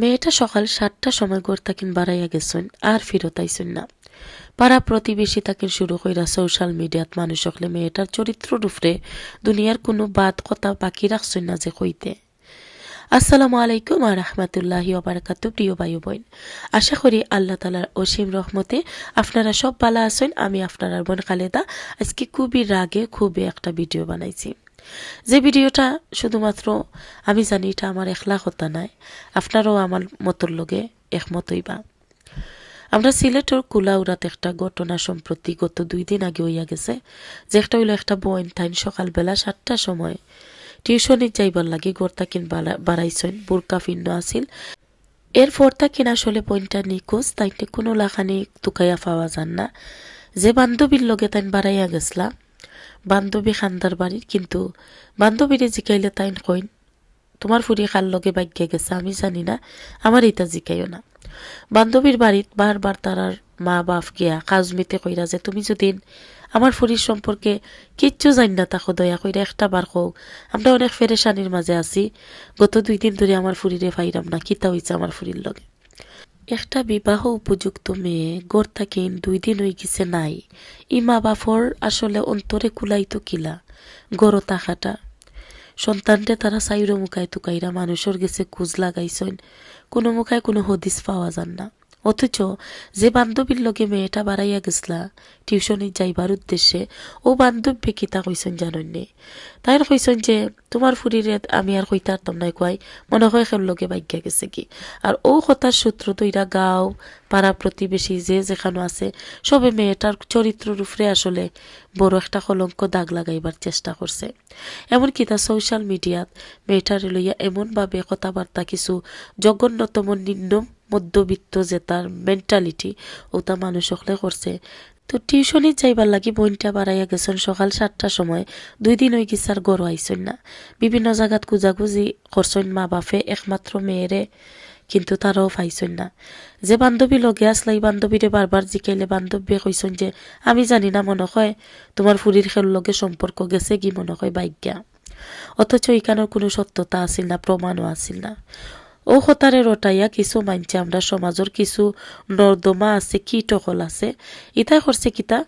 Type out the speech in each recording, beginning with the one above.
মেয়েটা সকাল সাতটার সময় ঘর তাকিন বাড়াইয়া গেছেন, আর ফিরত আইসেন না। পাড়া প্রতিবেশী তাকিন শুরু কইরা সোশ্যাল মিডিয়াত মানুষ হকলে মেয়েটার চরিত্র রূপরে দুনিয়ার কোনো বাদ কথা বাকি রাখছেন না যে কইতে। আসসালামু আলাইকুম আর রহমতুল্লাহি ওবারাকাতু প্রিয় বায়ু বোন। আশা করি আল্লাহ তালার অসীম রহমতে আপনারা সব ভালো আছেন, আমি আপনার বোন খালেদা। আজকে খুবই রাগে, খুবই একটা ভিডিও বানাইছি। যে ভিডিওটা শুধুমাত্র আমি জানি এটা আমার একলা কথা নাই, আপনারও আমার মতর লগে একমতই বা আমরা সিলেটের কুলাউরাত একটা ঘটনা সম্প্রতি গত দুই দিন আগে হইয়া গেছে, যে একটা হইল একটা বইন টাইম সকালবেলা সাতটার সময়। টিউশনে যাইবার লাগে গোর্তা কিন বাড়াইছেন, বুরকা ফিন্ন আসিল এরপর কিনা আসলে বইনটা নিখোঁজ, তাইতে কোনো লাখানি তুকাইয়া পাওয়া যান না। যে বান্ধবীর লগে তাইন বাড়াইয়া গেছলা বান্ধবী খান্দার বাড়ির কিন্তু বান্ধবীরে জিকাইলে তাইন কইন, তোমার ফুরি খাল লগে বাগ্যে গেছে? আমি জানি না আমার ইটা জিকাইও না। বান্ধবীর বাড়িত বারবার তারার মা বাপ গিয়া কাজ মিতে কইরা যে, তুমি যদি আমার ফুরির সম্পর্কে কিচ্ছু জানি না তাকো, দয়া কইরা একটা বার কও, আমরা অনেক ফেরেশানির মাঝে আছি, গত দুই দিন ধরে আমার ফুরিরে ফাইরাম না, কিতা হইছে আমার ফুরির লগে? একটা বিবাহ উপযুক্ত মেয়ে গড় থাকিন দুই দিন হয়ে গেছে নাই। ইমা বাফর আসলে অন্তরে কুলাইতো কিলা গড় তাহাটা। সন্তানটা তারা সাইরো মুখায় তুকাইরা মানুষের গেছে কুজ লাগাইছেন, কোনো মুখায় কোনো হদিস পাওয়া যান না। অথচ যে বান্ধবীর লগে মেয়েটা বাড়াইয়া গেছলা টিউশনে যাইবার উদ্দেশ্যে, ও বান্ধবী কিতা কইসন জানন নে তাই কইসন যে, তোমার ফুরিরে আমি আর কইতারতাম নাই কয়। মনে হয় খেল লগে বাইজ্ঞা গেছে কি? আর ও কথার সূত্র তৈরা গাঁও, পাড়া প্রতিবেশী যে যেখানে আছে, সবে মেয়েটার চরিত্র রূপরে আসলে বড় একটা কলঙ্ক দাগ লাগাইবার চেষ্টা করছে। এমনকি তা সোশ্যাল মিডিয়াত মেয়েটার লইয়া এমনভাবে কথাবার্তা কিছু জঘন্যতম নিম্ন মধ্যবিত্ত যে তার মেন্টালিটি ও তা মানুষ হলে করছে। তো টিউশনে যাইবার লাগি বইনটা বাড়াইয়া গেছেন সকাল সাতটার সময়। দুই দিন ওই গিসার গড় আইসন না। বিভিন্ন জায়গাত কুজাকুজি করছেন মা বাপে একমাত্র মেয়েরে কিন্তু তারাও পাইছেন না। যে বান্ধবী লগে আসলা এই বান্ধবীরে বারবার জিকাইলে বান্ধবী কইছেন যে, আমি জানি না মনে হয় তোমার ফুরির খেল লগে সম্পর্ক গেছে কি মনে হয় বাইজ্ঞা অথচ এখানের কোনো সত্যতা আসিল না, প্রমাণও আসিল না। ও হতারে রটাইয়া কিছু মানছে আমরা সমাজের কিছু নর্দমা আছে কীটকল আছে? ইতাই করছে কিতা?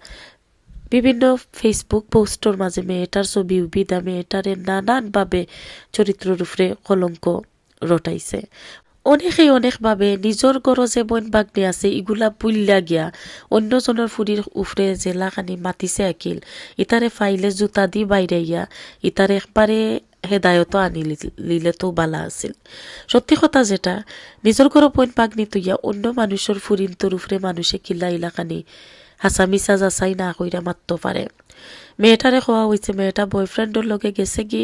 বিভিন্ন ফেসবুক পোস্টর মাঝে মেয়েটার ছবি উবিদা মেয়েটারে নানানভাবে চরিত্র রূপে কলঙ্ক রটাইছে অনেকেই অনেকভাবে নিজর যে বইন বাগনি আছে, ইগুলা বুল্লা গিয়া। অন্যজনের ফুরির উফরে জেলাখানি মাতিছে আকিল। ইতারে ফাইলে জুতা দি বাইরে গিয়া ইতারে একবারে হেদায়ত আনি লিলে তো বালা আছিল সত্যি কথা যেটা, নিজের ঘর পইন পাগনি তুইয়া অন্য মানুষের ফুরিন তোর উফরে মানুষে কিল্লা ইলাকানি হাসা মিসা যাচাই না কইরা মারতে পারে। মেয়েটারে খোয়া হয়েছে মেয়েটা বয়ফ্রেন্ডর লগে গেছে কি,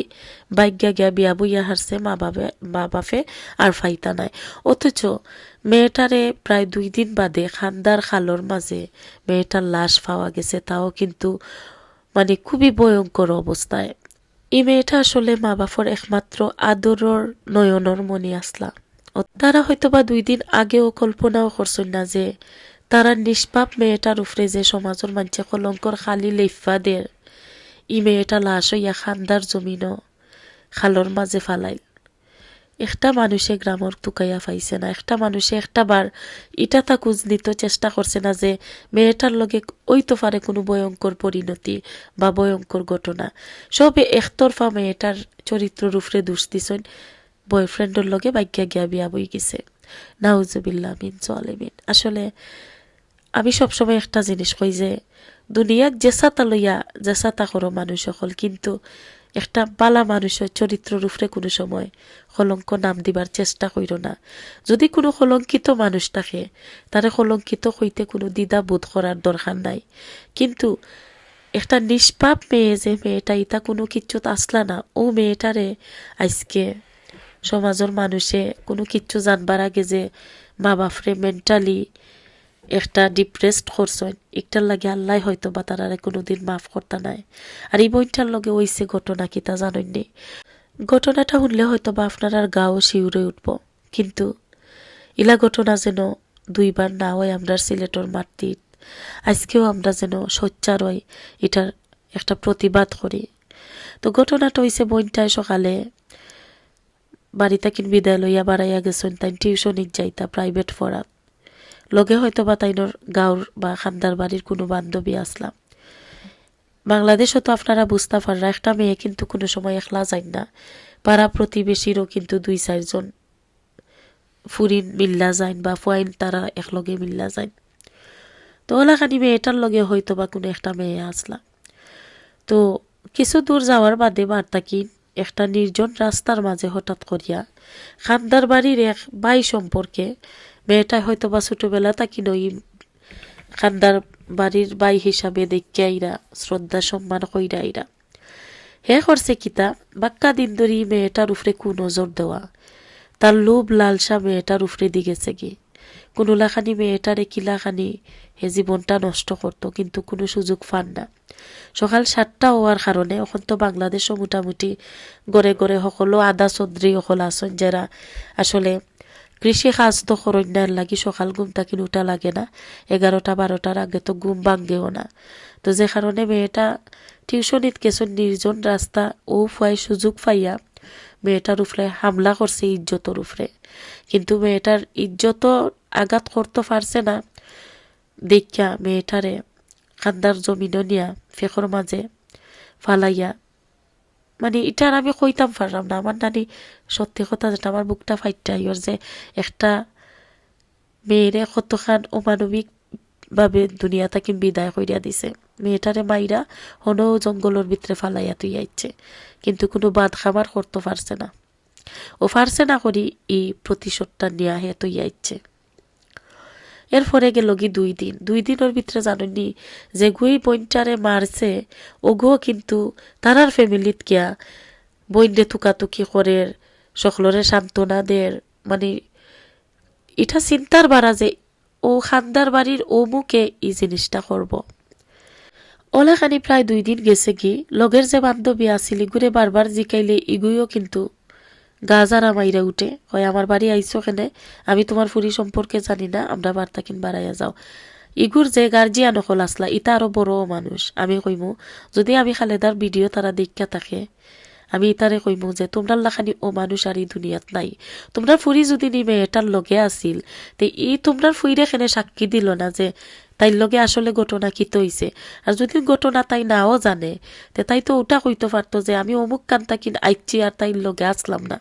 বাইক গিয়া বিয়া বইয়া হারছে মা বাবে মা বাপে আর ফাইতা নাই। অথচ মেয়েটারে প্রায় দুই দিন বাদে খান্দার খালর মাঝে মেয়েটার লাশ পাওয়া গেছে, তাও কিন্তু মানে খুবই ভয়ঙ্কর অবস্থায়। এই মেয়েটা আসলে মা বাফর একমাত্র আদরর নয়নর মনি আসলা। তারা হয়তো বা দুই দিন আগেও কল্পনাও করছেন না যে তারা নিষ্পাপ মেয়েটার উপরে যে সমাজের মানুষে কলঙ্কর খালি লেফা দের ই মেয়েটা লাশ হইয়া খান্দার জমিনও খালর মাঝে ফালাইল একটা মানুষে গ্রামর তুকাইয়া পাইছে না, একটা মানুষে একটা বার ইটা তা কুজ নিতে চেষ্টা করছে না যে মেয়েটার লগে ওই তো পারে কোনো ভয়ঙ্কর পরিণতি বা ভয়ঙ্কর ঘটনা। সবে একতরফা মেয়েটার চরিত্র রূপরে দোষ দিছেন, বয়ফ্রেন্ডের লগে বাক্যা গিয়া বিয়া বই গেছে। নাউজুবিল্লা মিন চলেমিন আসলে আমি সবসময় একটা জিনিস কই যে দুনিয়াক জেসাতা লইয়া জেসাতা করো মানুষ সকল, কিন্তু একটা বালা মানুষের চরিত্র রূপরে কোনো সময় কলঙ্ক নাম দিবার চেষ্টা করিল না। যদি কোনো কলঙ্কিত মানুষ থাকে তারে কলঙ্কিত হইতে কোনো দ্বিধা বোধ করার দরকার নাই। কিন্তু একটা নিষ্পাপ মেয়ে যে মেয়েটা ইতা কোনো কিচ্ছুত আসলা না, ও মেয়েটারে আজকে সমাজের মানুষে কোনো কিচ্ছু জানবার আগে যে মা বাপরে মেন্টালি একটা ডিপ্রেসড করছেন। একটার লাগে আল্লাহ হয়তো বা তারারে কোনোদিন মাফ করতে নাই। আর এই বইটার লগে ওইসে ঘটনা কি তা জানেননি ঘটনাটা শুনলে হয়তো বা আপনার আর গাও শিউরে উঠব। কিন্তু ইলা ঘটনা যেন দুইবার না হয় আমরা সিলেটর মাটিত আজকেও আমরা যেন সোচ্চার হই, এটার একটা প্রতিবাদ করি। তো ঘটনাটা হয়েছে বইনটায় সকালে বাড়ি থাকি বিদায় লইয়া বাড়াইয়া গেছেন তাই টিউশনিক যাইতা প্রাইভেট পড়াত। লগে হয়তো বা তাইনোর গাঁর বা খান্দার বাড়ির কোনো বান্ধবী আসলাম। বাংলাদেশও তো আপনারা বুঝতে পাররা একটা মেয়ে কিন্তু কোনো সময় একলা যায় না। পাড়া প্রতিবেশীরও কিন্তু দুই চারজন ফুরিন মিল্লা যাইন বা ফুয়াইন, তারা একলগে মিল্লা যাইন। তো ওলাখানি মেয়েটার লগে হয়তো বা কোনো একটা মেয়ে আসলাম। তো কিছু দূর যাওয়ার বাদে বার্তাকি একটা নির্জন রাস্তার মাঝে হঠাৎ করিয়া খান্দার বাড়ির এক বাই সম্পর্কে মেয়েটা হয়তো বা ছোটবেলা তাকি নই খান্দার বাড়ির বাই হিসাবে দেখিয়া আইরা শ্রদ্ধা সম্মান কইরা আইরা হে করছে কিতা, বাক্কা দিন ধরি মেয়েটার উপরে কু নজর দেওয়া। তার লোভ লালসা মেয়েটার উপরে দিগেছে কি কোনো লাখানি মেয়েটারে কিলাখানি হে জীবনটা নষ্ট করতো, কিন্তু কোনো সুযোগ পান না। সকাল সাতটা হওয়ার কারণে এখন তো বাংলাদেশও মোটামুটি গড়ে গড়ে সকলো আদা চৌধুরী সকল আসন যারা আসলে কৃষি কাজ তো করণ্যার লাগি সকাল ঘুম থাকি উঠা লাগে না। এগারোটা, বারোটার আগে তো ঘুম ভাঙ্গেও না। তো যে কারণে মেয়েটা টিউশনিত গেছেন নির্জন রাস্তা, ও ফুয়াই সুযোগ পাইয়া মেয়েটার উপরে হামলা করছে ইজ্জতর উপরে কিন্তু মেয়েটার ইজ্জত আঘাত করতে পারছে না। দেখিয়া মেয়েটারে কান্দার জমিন নিয়া ফেকর মাঝে ফালাইয়া মানে এটার আমি কইতাম পারলাম না। আমার নানি সত্যি কথা যেটা আমার বুকটা ফাইটটা ইয়র যে একটা মেয়েরে কতখান অমানবিক ভাবে দুনিয়া তাকে বিদায় করিয়া দিছে। মেয়েটারে মাইরা হনো জঙ্গলের ভিতরে ফালাইয়া তুই আইছে। কিন্তু কোনো বাদ খাবার করতে পারছে না। ও পারছে না করি এই প্রতিশোধটা নিয়ে হে তুই আইছে। এরপরে গেল কি দুই দিন। দুই দিনের ভিতরে জানেননি যে গুই বইনটারে মারছে। ওগো কিন্তু তারার ফ্যামিলিত কিয়া বইনরে তুকাতুকি করে, সকলরে সান্ত্বনা দের মানে এটা চিন্তার বাড়া যে ও খান্দার বাড়ির ও মুখে এই জিনিসটা করব। ওলাখানি প্রায় দুই দিন গেছে কি লগের যে বান্ধবী আছিল ইগুরে বারবার জিকাইলে ইগুইও কিন্তু গাজারা মাইরা উঠে হয় আমার বাড়ি আইসো কেনে? আমি তোমার ফুরি সম্পর্কে জানি না, আমরা বার্তা কিন বাড়াইয়া যাও। ইগুর যে গার্জিয়ান হল আসলা ইটা আরও বড় মানুষ। আমি কইমু, যদি আমি খালেদার ভিডিও তারা দেখা থাকে, আমি ইতারে কইমু যে, তোমরা লাখানি ও মানুষ আর দুনিয়াত নাই। তোমরা ফুরি যদি নি মেয়েটার লগে আছিল, তে ই তোমরা ফুইরে খেনে সাক্ষী দিল না যে, তাইর লগে আসলে ঘটনা কি হইছে? আর যদি ঘটনা তাই নাও জানে, তে তাই তো ওটা কইতে পারতো যে, আমি অমুক কান্তা কিন আইছি আর তাইর লগে আসলাম না।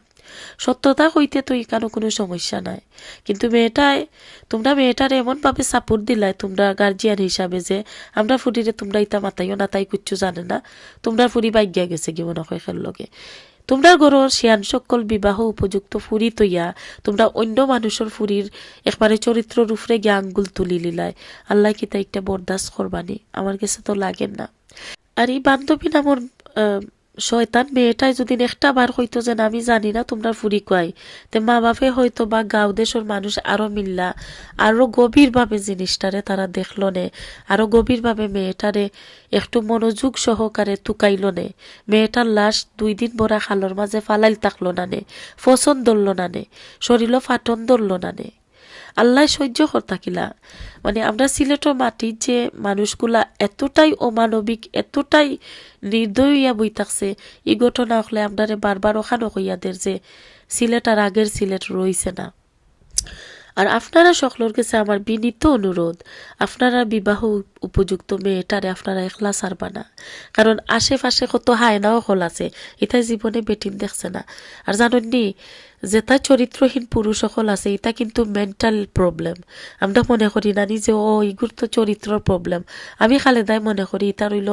সত্যতা হইতে তো এখানে কোনো সমস্যা নাই। কিন্তু মেয়েটায়, তোমরা মেয়েটার এমনভাবে সাপোর্ট দিলাই, তোমরা গার্জিয়ান হিসাবে যে, আমরা ফুরিরে তোমরা ইতা মাতাইও না, তাই কিচ্ছু জানে না। তোমরা ফুরি বাইগিয়া গেছে কি মনে হয় লগে। তোমরা গরর শিয়ান সকল বিবাহ উপযুক্ত ফুরি তৈয়া, তোমরা অন্য মানুষের ফুরির একবারে চরিত্র রূপরে গিয়ে আঙ্গুল তুলি লিলাই। আল্লাহ কি তাই একটা বরদাস্ত করবানি? আমার কাছে তো লাগে না। আর এই বান্ধবী নামর শয়তান মেয়েটাই যদি একটা বার হইতো যে, আমি জানি না তোমরা ফুরি কয়। তে মা বাপে হয়তো বা গাঁও দেশের মানুষ আরও মিল্লা, আরও গভীরভাবে জিনিসটারে তারা দেখল নে, আরও গভীরভাবে মেয়েটারে একটু মনোযোগ সহকারে তুকাইল নে। মেয়েটার লাশ দুই দিন বড়া খালর মাঝে ফালাইল থাকল না নে, ফসন ধরল না নে, শরীরও ফাটন ধরল না নে। আল্লাহ সহ্য করতাকিলা মানে আমরা সিলেটের মাটির যে মানুষগুলা এতটাই অমানবিক, এতটাই নির্দয় হইয়া বই থাকছে, এই ঘটনা হলে আমরা বারবার ওখানো হইয়াদের যে, সিলেট আর আগের সিলেট রইছে না। আর আপনারা সকলের কাছে আমার বিনীত অনুরোধ, আপনারা বিবাহ উপযুক্ত মেয়েটারে আপনারা একলা সারবা না কারণ আশেপাশে কত হায়নাও হল আছে এটা জীবনে বেটিম দেখছে না। আর জানেন নি যেটা চরিত্রহীন পুরুষ সকল আছে এটা কিন্তু মেন্টাল প্রবলেম আমরা মনে করি না যে ও ইগুর তো চরিত্রর প্রবলেম আমি খালেদাই মনে করি এটা রইল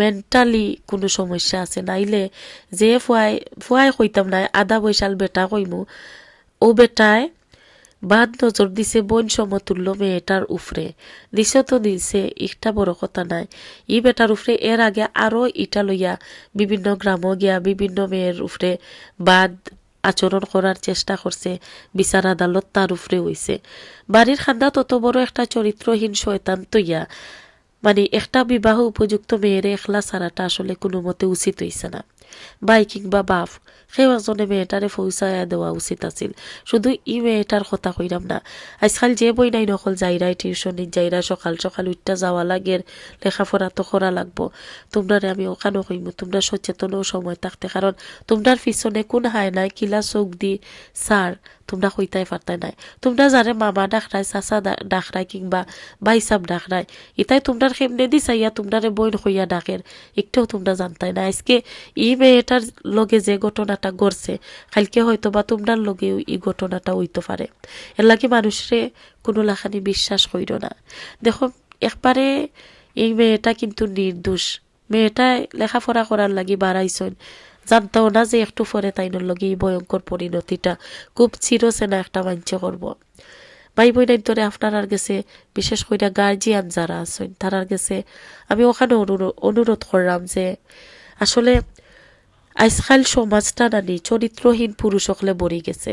মেন্টালি কোনো সমস্যা আছে। নাইলে যে ফুয়াই ফুয়াই কইতাম না আধা বৈশাল বেটা কইমু। ও বেটায় বাদ নজর দিছে বন সমতুল্য মেয়েটার উফরে। দিছে তো দিছে একটা বড় কথা নাই। ই বেটার উফরে, এর আগে আরও ইটা লইয়া বিভিন্ন গ্রামও গিয়া বিভিন্ন মেয়ের উফরে বাদ আচরণ করার চেষ্টা করছে, বিচার আদালত তার উফরে হইছে। বাড়ির খান্দা তত বড় একটা চরিত্রহীন শয়তান তৈয়া মানে একটা বিবাহ উপযুক্ত মেয়েরে একলা ছাড়াটা আসলে কোনো মতে উচিত হইছে না। বাই কিংবা বাপ সেই একজনে মেয়েটারে পৌঁছায়া দেওয়া উচিত আছিল। শুধু ই মেয়েটার কথা কইরাম না। আজকাল যে বই নাই নকল যাইরাই টিউশনি যাইরা সকাল সকাল উঠটা যাওয়া লাগের লেখাপড়া তো করা লাগবো। তোমরারে আমি ওখানে কইমু তোমরা সচেতনও সময় থাকতে কারণ তোমরার পিছনে কোন হায় নাই, কিলা চোখ দি সার তোমরা কইতাই পারতাই নাই। তোমরা জানে মামা ডাকরাই চাচা ডাকরাই কিংবা বাই বাইসাব ডাকরাই ইতাই তোমরার কেমনে দি চাইয়া তোমরারে বইন হইয়া ডাকের একটাও তোমরা জানতাই না আজকে ই মেয়েটার লগে যে ঘটনাটা ঘটছে কালকে হয়তো বা তোমরার লগেও এই ঘটনাটা হইতে পারে এর লাগে মানুষরে কোনো লাখানি বিশ্বাস কইর না। দেখো একবারে এই মেয়েটা কিন্তু নির্দোষ মেয়েটা লেখাপড়া করার লাগি বাড়াইছেন জানতাও না যে একটু পরে তাইনোর লগে এই ভয়ঙ্কর পরিণতিটা খুব চিরচেনা একটা মাঞ্চ করব। ভাই বোনের ধরে আপনার গেছে, বিশেষ করে গার্জিয়ান যারা আছেন তারার গেছে। আমি ওখানে অনুরোধ করলাম যে আসলে আজকাল সমাজটা নানি চরিত্রহীন পুরুষ হকলে বড়ি গেছে।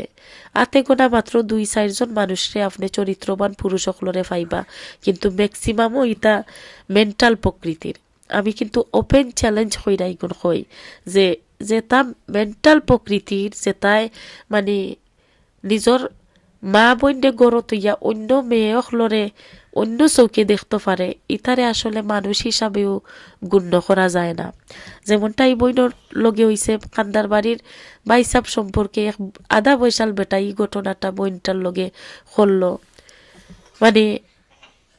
আতে গোনা মাত্র দুই চারজন মানুষরে আপনি চরিত্রবান পুরুষ হকলরে পাইবা, কিন্তু ম্যাক্সিমামও ইটা মেন্টাল প্রকৃতির। আমি কিন্তু ওপেন চ্যালেঞ্জ হইরাই গুণ হই যে যে তা মেন্টাল প্রকৃতির যে তাই মানে নিজর মা বন্যে গড়ত ইয়া অন্য মেয়ে হলরে অন্য চৌকে দেখতে পারে ইতারে আসলে মানুষ হিসাবেও গণ্য করা যায় না। যেমনটা এই বইনর লগে হইছে কান্দার বাড়ির বাইসাব সম্পর্কে এক আধা বৈশাল বেটা এই ঘটনাটা বইনটার লগে করল মানে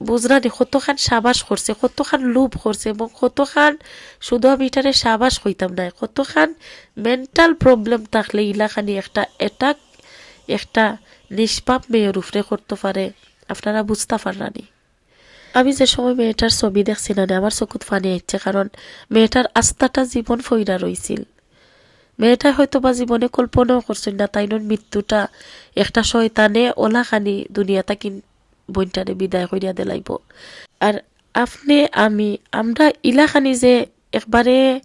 বুঝরানি কতখান সাবাস করছে, কতখান লোভ করছে, এবং কতখান শুধু আমি এটারে সাবাস হইতাম না কতখান মেন্টাল প্রবলেম থাকলে ইলাখানি একটা অ্যাটাক একটা নিষ্পাপ মেয়ের উপরে করতে পারে, আপনারা বুঝতে পারলানি। আমি যে সময় মেয়েটার ছবি দেখছি না আমার চকুত ফানি আসছে কারণ মেয়েটার আস্থাটা জীবন ফইরা রইছিল। মেয়েটা হয়তো বা জীবনে কল্পনাও করছেন না, তাইনোর মৃত্যুটা একটা শয়তানে ওলাখানি দুনিয়া তাকি বইনটারে বিদায় করিয়া দিলাইব আর আপনি, আমি, আমরা ইলাখানি যে একবারে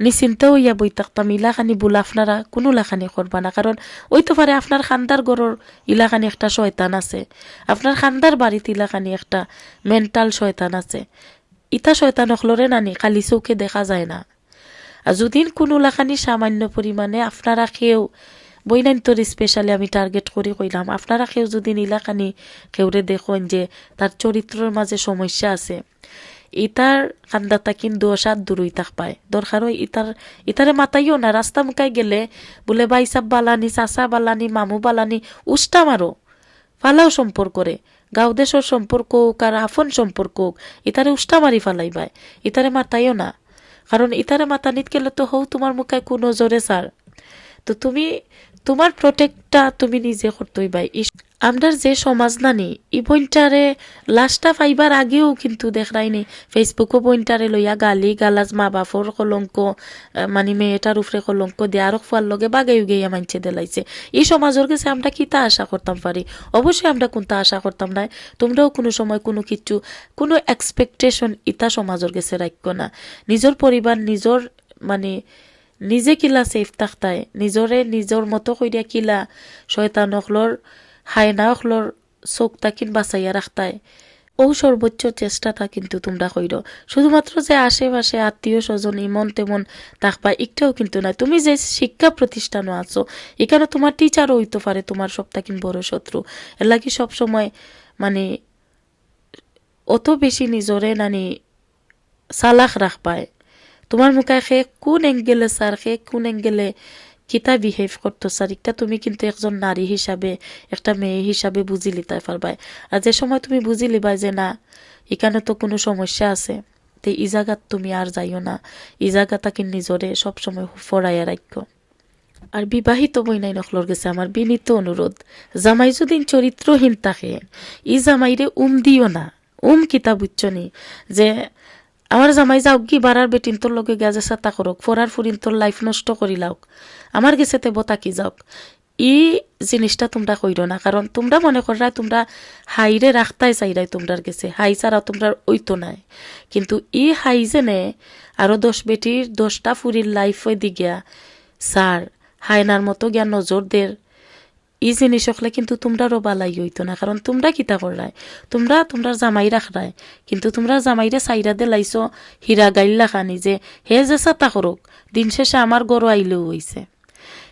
নিশ্চিন্ত হইয়া বই থাকতাম, ইলাখানি বলে আপনারা কোনো লাখানি করবা না। কারণ ওই তো পারে আপনার খান্দার গড়র ইলাখানি একটা শয়তান আছে। আপনার খান্দার বাড়িতে ইলাখানি একটা মেন্টাল শয়তান আছে। ইটা শয়তান হলরে নানি, খালি চৌকে দেখা যায় না। আর যদি কোনো লাখানি সামান্য পরিমাণে আপনারা খেয়েও বইনান্তর স্পেশালি আমি টার্গেট করে কইলাম। আপনারা কেউ যদি নীলাখানি কেউরে দেখুন যে তার চরিত্রের মাঝে সমস্যা আছে, ইতার কান্দাতা কিন্তু দোষ দূরই তাক পায়। দরকার হয় ইতার, ইতারে মাতাইও না, রাস্তা মুখাই গেলে বলে বাইসাব বালানি, চাচা বালানি, মামু বালানি, উষ্টা মারো। ফালাও সম্পর্করে গাঁও দেশের সম্পর্ক হোক আর আফন সম্পর্ক হোক, ইতারে উষ্টা মারি ফালাইবাই ইতারে মাতাইও না। কারণ ইতারে মাতানিত গেলে তো হও তোমার মুখায় কোনো জোরে সার। তো তুমি, তোমার প্রোটেক্টটা তুমি নিজে করতেই বাই আমরার যে সমাজ নানি ই বইনটারে লাস্টটা পাইবার আগেও কিন্তু দেখরাইনি ফেসবুকও বইনটারে লইয়া গালি গালাজ, মা বাপর কলঙ্ক মানে মেয়েটার উপরে কলঙ্ক দিয়ে আরও ফুয়ার লগে বাগাই গিয়া মানছে দেলাইছে। এই সমাজের কাছে আমরা কি তা আশা করতাম পারি? অবশ্যই আমরা কোনটা আশা করতাম না তোমরাও কোনো সময় কোনো কিছু, কোনো এক্সপেকটেশন ইতা সমাজের কাছে রাখো না। নিজের পরিবার, নিজের মানে নিজে কিলা সেফ থাকতায় নিজরে নিজর মতো কইরা কিলা শয়তান অখলর হায়না অখলর চোখ তাকিন বাঁচাইয়া রাখতায় ও সর্বোচ্চ চেষ্টাটা কিন্তু তোমরা কইর শুধুমাত্র যে আশেপাশে আত্মীয় স্বজন ইমন তেমন তাক তাকবা একটাও কিন্তু নাই। তুমি যে শিক্ষা প্রতিষ্ঠানও আছো এখানে তোমার টিচারও হইতে পারে তোমার সপ্তাহিন বড় শত্রু এর লাগি সবসময় মানে অত বেশি নিজরে নানি চালাক রাখবায় তোমার মুখে সে কোন এঙ্গেলে স্যার সে কোন এঙ্গেলে কিতা বিহেভ করতো স্যার? একটা তুমি কিন্তু একজন নারী হিসাবে, একটা মেয়ে হিসাবে বুঝি লিতে পারবাই। আর যে সময় তুমি বুঝি লিবাই যে না, এখানে তো কোনো সমস্যা আছে, তে ই জায়গাত তুমি আর যাইও না। ই জায়গাটাকে নিজরে সবসময় ফরাইয়া রাখো আর বিবাহিত বইনাই নখলর গেছে আমার বিনীত অনুরোধ। জামাই যদি চরিত্রহীন থাকে ই জামাইরে উম দিও না। উম কিতা বুঝছনি যে আমার জামাই যাও কি বাড়ার বেটিন তোর লগে গেজে সাতা করক ফরার ফুরিন তোর লাইফ নষ্ট করি লাওক। আমার গেছে তে বতাকি যাওক। ই জিনিসটা তোমরা কইর না, কারণ তোমরা মনে করা তোমরা হাইরে রাখতাই চাইরাই তোমরার গেছে, হাই ছাড়া তোমরা ওইতো নাই। কিন্তু ই হাই জেনে আরও দশ বেটির দশটা ফুরির লাইফ দি গিয়া সার হাইনার মতো গিয়া নজর দের এই জিনিস কিন্তু তোমরারও বালাই হইতো না, কারণ তোমরা কিতা করায় তোমরা তোমরা জামাই রাখরায়। কিন্তু তোমরা জামাইরে সাইরা দে লাইছো হীরা গাইল্লা খানি যে, হে যে সাতা করুক, দিন শেষে আমার গরু আইলেও হইছে।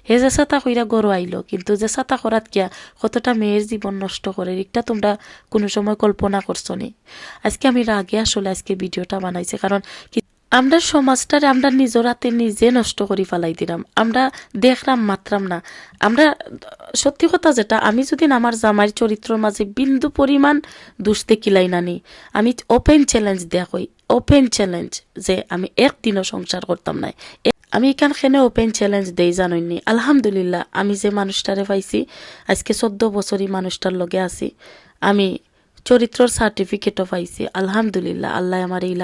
হে যে সাতা কইরা গরু আইলো, কিন্তু যে সাতা করাত কিয়া কতটা মেয়ের জীবন নষ্ট করে এটা তোমরা কোনো সময় কল্পনা করছ নি। আজকে আমি রাগে আসলে আজকে ভিডিওটা বানাইছি, কারণ আমরা সমাজটারে আমরা নিজের হাতে নিজে নষ্ট করে ফেলাই দিলাম। আমরা দেখলাম মাত্রাম না। আমরা, সত্যি কথা যেটা, আমি যদি আমার জামাইয়ের চরিত্রের মাঝে বিন্দু পরিমাণ দুষ দেখিলাই নানি, আমি ওপেন চ্যালেঞ্জ দেয়া কই ওপেন চ্যালেঞ্জ যে আমি একদিনও সংসার করতাম এ- আমি এখানখানে ওপেন চ্যালেঞ্জ দেই জানইনি। আলহামদুলিল্লাহ, আমি যে মানুষটারে পাইছি, আজকে চোদ্দ বছরই মানুষটার লগে আছি। আমি চরিত্রর সার্টিফিকেটও পাইছি আলহামদুলিল্লাহ, আল্লাহ আমার এই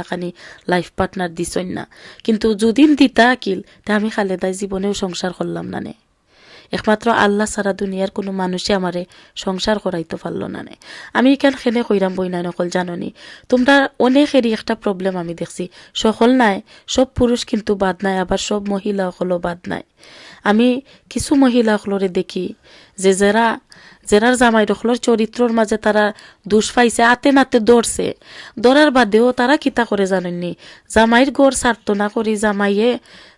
লাইফ পার্টনার দিছই না। কিন্তু যদিন দিতা আকিল, তা আমি খালেদায় জীবনেও সংসার করলাম না নে। একমাত্র আল্লাহ সারা দুনিয়ার কোনো মানুষই আমারে সংসার করাইতে পারল না নে। আমি এখান খেনে কইরাম বই নাই নকল জাননি? তোমরা অনেকেরই একটা প্রবলেম আমি দেখছি। সকল নাই, সব পুরুষ কিন্তু বাদ নাই, আবার সব মহিলা হলো বাদ নাই। আমি কিছু মহিলা হলরে দেখি, যে যারা যারার জামাই রখলোর চরিত্রর মাঝে তারা দুষ পাইছে, আতে নাতে দৌড়ছে দৌড়ার বাদেও তারা কিতা করে জানেননি জামাইয়ের গড় সার্থ না করি জামাইয়ে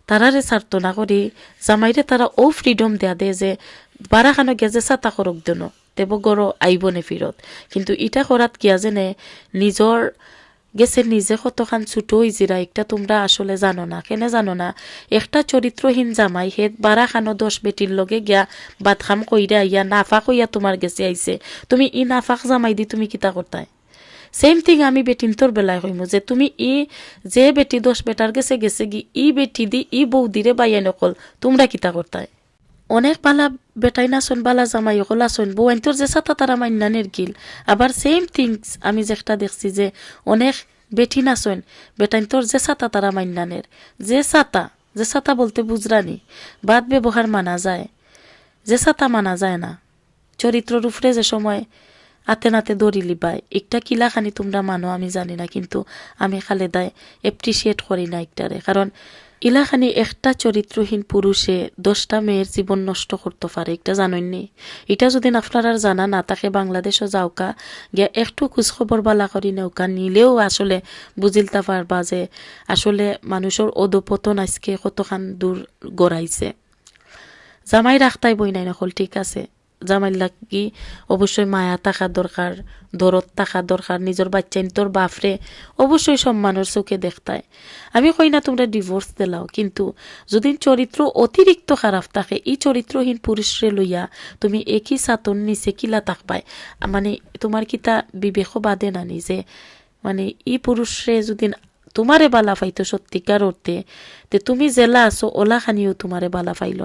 তারারে সার্থ না করি জামাইরে তারা ও ফ্রিডম দেয়া দে যে বারাখানো গেজে চাতা করক দেন। তেব গড় আইব নে ফিরত কিন্তু ইটা করাত কিয়া যেনে নিজর গেছে নিজে কতখান ছোট ইজিরা একটা তোমরা আসলে জানো না। কেনে জানো না? একটা চরিত্রহীন জামাই হে বারা খানো দশ বেটির লগে গিয়া বাদ খাম কইরা ইয়া নাফাক হইয়া তোমার গেছে আইছে। তুমি ই নাফাক জামাই দি তুমি কিতা করতাই সেম থিং আমি বেটিন তোর বেলায় কইমু যে তুমি ই যে বেটি দশ বেটার গেছে গেছে গি, ই বেটি দি ই বৌদিরে বাইয়া নকল, তোমরা কিতা করতাই অনেক বালা বেটাই নাচন বালা জামাই অকল আসন বউ আইন্তর যে সাতা তারা মান্নানের গিল আবার সেম থিংস আমি যেটা দেখছি যে অনেক বেটি নাচন বেটাইন্তর যে সাতা তারা মান্নানের যে সাতা যে সাতা বলতে বুঝরানি বাদ ব্যবহার মানা যায়। যে সাতা মানা যায় না। চরিত্রর উপরে যে সময় আতে নাতে দড়ি লিবাই, একটা কিলাখানি তোমরা মানো, আমি জানি না, কিন্তু আমি খালে দায় এপ্রিসিয়েট করি না একটারে। কারণ ইলাখানি একটা চরিত্রহীন পুরুষে দশটা মেয়ের জীবন নষ্ট করতে পারে একটা জানেননি এটা যদি আপনারা জানা না তাকে বাংলাদেশও যাওকা গিয়া একটু খোঁজখবর বালা করি নৌকা নিলেও আসলে বুঝিলতা পারবা যে আসলে মানুষের অধপতন আজকে কতখান দূর গড়াইছে জামাই রাখতাই বই নাই নকল, ঠিক আছে। জামাই লাগি অবশ্যই মায়া থাকা দরকার, দরদ থাকা দরকার, নিজের বাচ্চা তোর বাপরে অবশ্যই সম্মানের চোখে দেখতায়। আমি কই না তোমরা ডিভোর্স দিলাও, কিন্তু যদি চরিত্র অতিরিক্ত খারাপ থাকে, এই চরিত্রহীন পুরুষরে লইয়া তুমি একই সাতন নিচে কিলা থাকবাই মানে তোমার কিতা বিবেক বাদে না নিজে? মানে ই পুরুষরে যদি তোমারে বালা পাইতো সত্যিকার অর্থে, তে তুমি জেলা আছো ওলা খানিও তোমারে বালা পাইল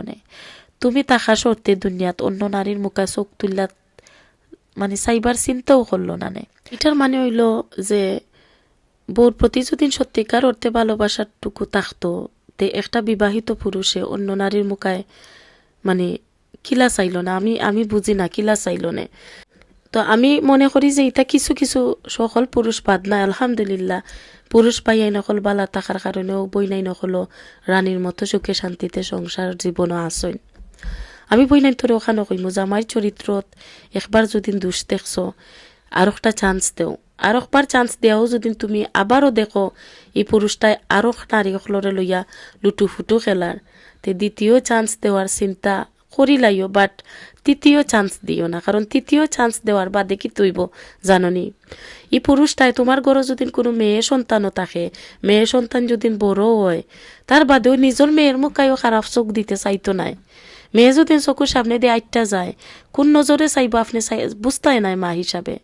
তুমি তাকা সর্তে দুনিয়াত অন্য নারীর মুখা চোখ তুল্লা মানে সাইবার চিন্তাও করল না এটার মানে হইল যে বউর প্রতি যদি সত্যিকার অর্থে ভালোবাসারটুকু থাকতো, তে একটা বিবাহিত পুরুষে অন্য নারীর মুখায় মানে কিলা চাইল না? আমি আমি বুঝি না কিলা চাইল না। তো আমি মনে করি যে এটা কিছু কিছু সকল পুরুষ বাদ নাই, আলহামদুলিল্লাহ। পুরুষ পাইয়াই নকল বালা থাকার কারণেও বই নাই নকল রানীর মতো সুখে শান্তিতে সংসার জীবনও আসইন আমি বই নাই তোরে ওখানে কইমু জামাইর চরিত্রত একবার যদি দুষ দেখছ আর একটা চান্স দেও। আর একবার চান্স দেওয়াও যদি তুমি আবারও দেখো, এই পুরুষটাই আরও নারী সকলরে লইয়া লুটু ফুটু খেলার। তে দ্বিতীয় চান্স দেওয়ার চিন্তা করিলাইও বাট তৃতীয় চান্স দিও না, কারণ তৃতীয় চান্স দেওয়ার বাদে কি তৈব জাননি। এই পুরুষটাই তোমার ঘরে যদি কোনো মেয়ে সন্তানও থাকে, মেয়ে সন্তান যদি বড় হয়, তার বাদেও নিজের মেয়ের মুখায়ও খারাপ চোখ দিতে চাইতো নাই। মেয়ে যদি চকুর সামনে দিয়ে আইটটা যায়। কোন নজরে চাইব আপনি চাই, বুঝতাই নাই মা হিসাবে।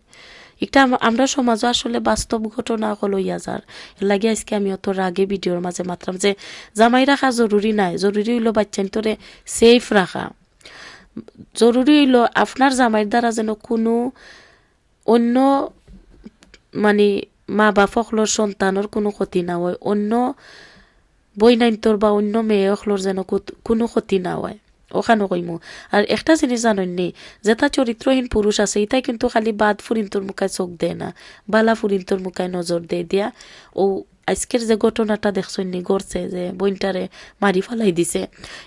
আম- আমরা সমাজও আসলে বাস্তব ঘটনা হলো ইয়াজার লাগে আজকে আমি অত রাগে ভিডিওর মাঝে মাত্রাম যে, জামাই রাখা জরুরি নাই, জরুরি হইল বাচ্চান তোরে সেফ রাখা। জরুরি হইল আপনার জামাইয়ের দ্বারা যেন কোনো অন্য মানে মা বাপ সকলের সন্তানের কোনো ক্ষতি না হয়, অন্য বৈনাইন্তর বা অন্য মেয়ে সকলের যেন কোনো ক্ষতি না হয়। ওখানে কইমু আর একটা জিনিস জানেননি যেটা চরিত্রহীন পুরুষ আছে এটাই কিন্তু খালি বাদ ফুরিন্তর মুখায় চোখ দেয় না, বালা ফুরিন্তর মুখায় নজর দেয় দিয়া। ও আজকের যে ঘটনাটা দেখছেন নি গড়ছে যে বইনটারে মারি ফেলাই দিছে।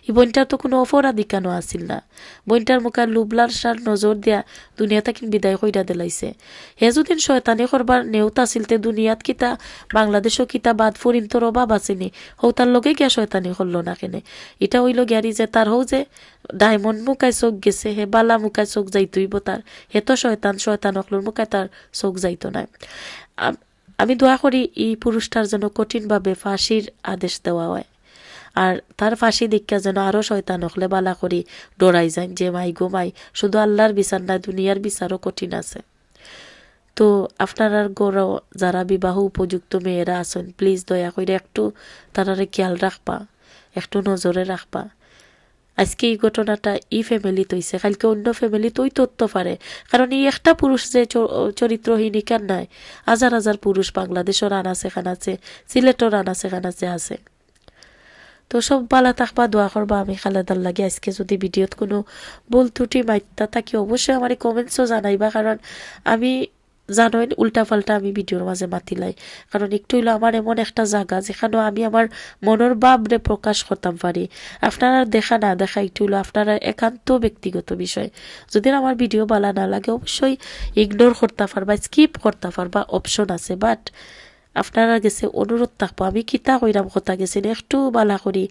এই বইনটার তো কোনো অপরাধী কেন আসিল না? বইনটার মুখে লুবলার সার নজর দিয়া দুনিয়াটা কিন বিদায় কইরা দিলাইছে। হে যদিন শয়তানি করবার নেওত আছিল তে দুনিয়াত কিতা, বাংলাদেশও কিতা, বাদ ফরিন তোর অভাব আসেনি হৌ তার লগে গিয়া শয়তানি করল না কেনে? এটা হইল গিয়ারি যে তার হৌ যে ডায়মন্ড মুখায় চোখ গেছে, হে বালা মুখায় চোখ যাইতইব তার। হে তো শয়তান শয়তান অকলোর মুখায় তার চোখ যাইতো না আম- দোয়া করি এই পুরুষটার জন্য কঠিনভাবে ফাঁসির আদেশ দেওয়া হয়। আর তার ফাঁসি দীক্ষা যেন আরও শয়তান হলে বালা করি ডরাই যায় যে মাই গো মাই, শুধু আল্লাহর বিচার না দুনিয়ার বিচারও কঠিন আছে। তো আপনার গড় যারা বিবাহ উপযুক্ত মেয়েরা আছেন প্লিজ দয়া করে একটু তারারে খেয়াল রাখবা, একটু নজরে রাখবা। আজকে এই ঘটনাটা ই ফ্যামিলি তৈছে কালকে অন্য ফ্যামিলি তৈ তত্ত্ব পারে। কারণ এই একটা পুরুষ যে চরিত্রহীন ইকার নাই হাজার হাজার পুরুষ বাংলাদেশও রান আছে খান আছে, সিলেটও রান আছে খান আছে আছে। তো সব বালা থাকবা, দোয়া করবা, আমি খালেদার লাগে আজকে যদি ভিডিওত কোনো ভুল ত্রুটি মাইতা থাকি, অবশ্যই আমার কমেন্টসও জানাইবা, কারণ আমি জানোই উল্টা পাল্টা আমি ভিডিওর মাঝে মাতিলাই কারণ একটু হইল আমার এমন একটা জায়গা যেখানেও আমি আমার মনের ভাবরে প্রকাশ করতাম পারি। আপনারা দেখা না দেখা একটু হইল আপনারা একান্ত ব্যক্তিগত বিষয়। যদি আমার ভিডিও ভালো না লাগে, অবশ্যই ইগনোর করতে পারবা স্কিপ করতে পারবা অপশন আছে। বাট আপনারা গেছে অনুরোধ থাকব, আমি কিতা কইরাম কথা গেছেন একটু বালা করি,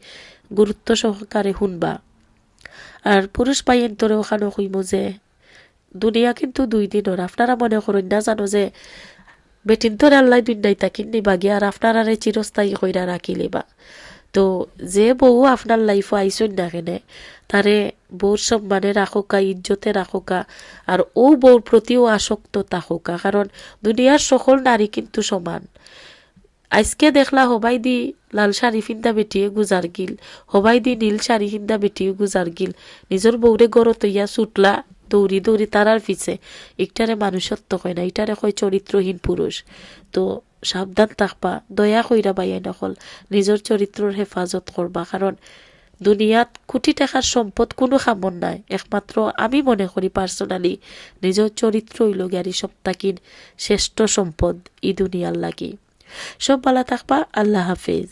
গুরুত্ব সহকারে শুনবা। আর পুরুষ পাইয়ের ধরে ওখানে কইব যে দুনিয়া কিন্তু দুই দিনের আপনারা মনে করেন না জানো যে বেটিন তোর আল্লাহ দুই নাই তাকিন নিবা গিয়া আর আপনারা চিরস্থায়ী কইরা রাখি লিবা তো যে বউ আপনার লাইফে আইসন না কেনে তারে বউর সম্মানে রাখোকা ইজ্জতে রাখোকা আর ও বউর প্রতিও আসক্ত থাকোকা কারণ দুনিয়ার সকল নারী কিন্তু সমান। আজকে দেখলা হবাই দি লাল শাড়ি ফিন্দা বেটিয়ে গুজার গিল, হবাই দি নীল শাড়ি ফিন্দা বেটিয়ে গুজার গিল। নিজের বউরে গড় তৈয়া ছুটলা দৌড়ি দৌড়ি তারার পিছে, একটারে মানুষত্ব কয় না এটারে কয় চরিত্রহীন পুরুষ। তো সাবধান থাকবা, দয়া কইরা বাইয়াই নকল নিজের চরিত্রর হেফাজত করবা কারণ দুনিয়াত কোটি টাকার সম্পদ কোনো খামন নাই। একমাত্র আমি মনে করি পার্সোনালি নিজের চরিত্র হইল গাড়ি সপ্তাকিন শ্রেষ্ঠ সম্পদ ই দুনিয়ার লাগি। সব ভালো থাকবা, আল্লাহ হাফেজ।